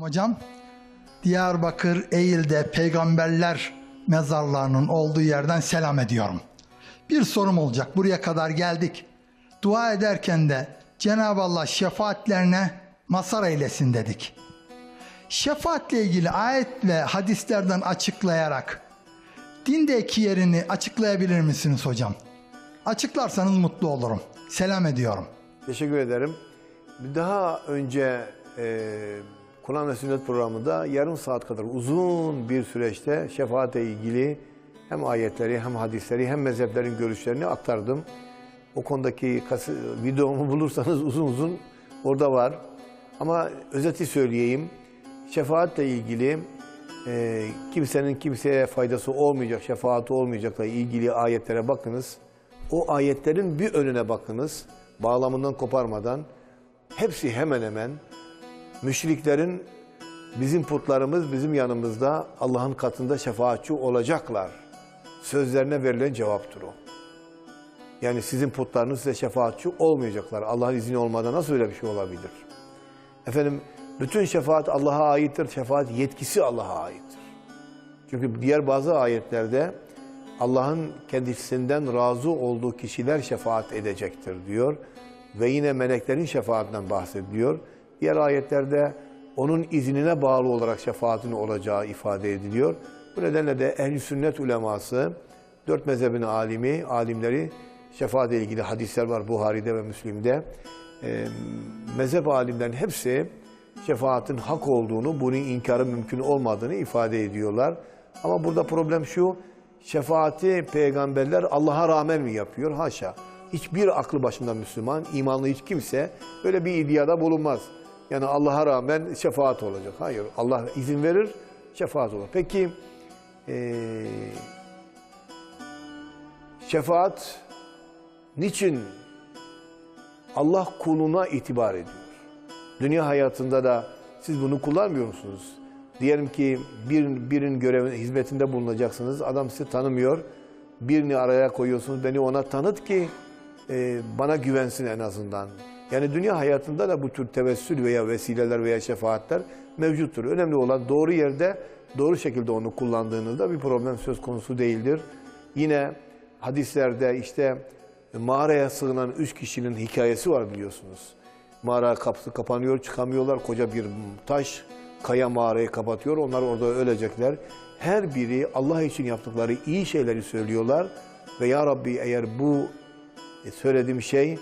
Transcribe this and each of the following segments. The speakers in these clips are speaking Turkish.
Hocam, Diyarbakır Eğil'de peygamberler mezarlarının olduğu yerden selam ediyorum. Bir sorum olacak. Buraya kadar geldik. Dua ederken de Cenab-ı Allah şefaatlerine mazhar eylesin dedik. Şefaatle ilgili ayet ve hadislerden açıklayarak dindeki yerini açıklayabilir misiniz hocam? Açıklarsanız mutlu olurum. Selam ediyorum. Teşekkür ederim. Daha önce e, Kur'an ve Sünnet programında yarım saat kadar uzun bir süreçte şefaatle ilgili hem ayetleri hem hadisleri hem mezheplerin görüşlerini aktardım. O konudaki videomu bulursanız uzun uzun orada var. Ama özeti söyleyeyim. Şefaatle ilgili e, kimsenin kimseye faydası olmayacak, şefaati olmayacakla ilgili ayetlere bakınız. O ayetlerin bir önüne bakınız. Bağlamından koparmadan. Hepsi hemen hemen müşriklerin bizim putlarımız bizim yanımızda Allah'ın katında şefaatçi olacaklar. Sözlerine verilen cevaptır o. Yani sizin putlarınız size şefaatçi olmayacaklar. Allah'ın izni olmadan nasıl öyle bir şey olabilir? Efendim bütün şefaat Allah'a aittir. Şefaat yetkisi Allah'a aittir. Çünkü diğer bazı ayetlerde Allah'ın kendisinden razı olduğu kişiler şefaat edecektir diyor. Ve yine meleklerin şefaatinden bahsediliyor. Diğer ayetlerde onun iznine bağlı olarak şefaatin olacağı ifade ediliyor. Bu nedenle de ehl sünnet uleması, dört mezhebin alimi, alimleri şefaatle ilgili hadisler var Buhari'de ve Müslim'de. Ee, mezhep alimlerin hepsi şefaatin hak olduğunu, bunun inkarı mümkün olmadığını ifade ediyorlar. Ama burada problem şu, şefaati peygamberler Allah'a rağmen mi yapıyor? Haşa. Hiçbir aklı başında Müslüman, imanlı hiç kimse böyle bir iddiada bulunmaz. Yani Allah'a rağmen şefaat olacak. Hayır, Allah izin verir, şefaat olur. Peki, eee, şefaat niçin Allah kuluna itibar ediyor? Dünya hayatında da siz bunu kullanmıyor musunuz? Diyelim ki bir, birinin görevine, hizmetinde bulunacaksınız. Adam sizi tanımıyor. Birini araya koyuyorsunuz. Beni ona tanıt ki e, bana güvensin en azından. Yani dünya hayatında da bu tür tevessül veya vesileler veya şefaatler mevcuttur. Önemli olan doğru yerde doğru şekilde onu kullandığınızda bir problem söz konusu değildir. Yine hadislerde işte mağaraya sığınan üç kişinin hikayesi var biliyorsunuz. Mağara kapısı kapanıyor, çıkamıyorlar. Koca bir taş, kaya mağarayı kapatıyor. Onlar orada ölecekler. Her biri Allah için yaptıkları iyi şeyleri söylüyorlar. Ve Ya Rabbi eğer bu e, söylediğim şey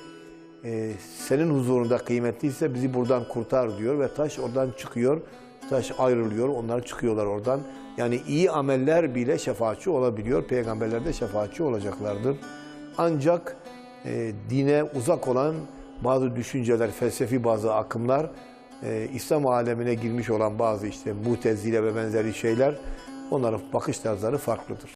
e, senin huzurunda kıymetliyse bizi buradan kurtar diyor. Ve taş oradan çıkıyor. Taş ayrılıyor. Onlar çıkıyorlar oradan. Yani iyi ameller bile şefaatçi olabiliyor. Peygamberler de şefaatçi olacaklardır. Ancak e, dine uzak olan bazı düşünceler, felsefi bazı akımlar, e, İslam alemine girmiş olan bazı işte mutezile ve benzeri şeyler, onların bakış tarzları farklıdır.